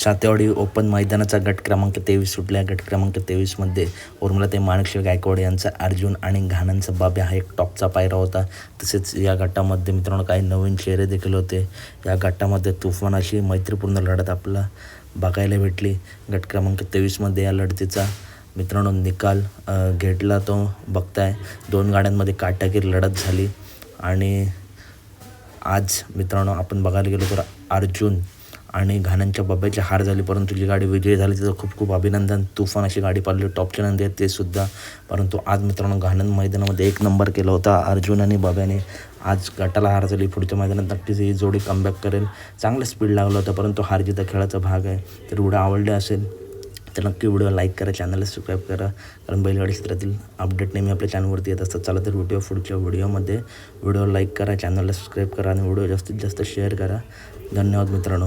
सातेवाडी open मैदानाचा गट क्रमांक तेवीस सुटल्या गट क्रमांक तेवीसमध्ये उर्मिला ते माणिकशिव गायकवाड यांचा अर्जुन आणि घाणांचा बाब्या हा एक टॉपचा पायरा होता. तसेच या गटामध्ये मित्रांनो काही नवीन चेहरे देखील होते. या गटामध्ये तुफानाशी मैत्रीपूर्ण लढत आपला बघायला भेटली. गट क्रमांक तेवीसमध्ये या लढतीचा मित्रांनो निकाल घेटला घेतला तो बघताय. दोन गाड्यांमध्ये काटाकीर लढत झाली. आणि आज मित्रांनो आपण बघायला गेलो तर अर्जुन आणि घाण्यांच्या बब्याची हार झाली परंतु जी गाडी विजयी झाली तिचं खूप खूप अभिनंदन. तुफान अशी गाडी पाळली टॉपचे नंदी आहेत ते सुद्धा. परंतु आज मित्रांनो घाणन मैदानामध्ये एक नंबर केला होता अर्जुन आणि बाब्याने. आज गटाला हार झाली पुढच्या मैदानात नक्कीच ही जोडी कमबॅक करेल. चांगलं स्पीड लागलं होतं परंतु हार जिथं खेळाचा भाग आहे तर व्हिडिओ आवडले असेल तर नक्की व्हिडिओ लाईक करा चॅनलला सबस्क्राईब करा. कारण बैलगाडी क्षेत्रातील अपडेट नेहमी आपल्या चॅनलवरती येत असतात. चला तर व्हिडिओ पुढच्या व्हिडिओमध्ये व्हिडिओ लाईक करा चॅनलला सबस्क्राईब करा आणि व्हिडिओ जास्तीत जास्त शेअर करा. धन्यवाद मित्रांनो.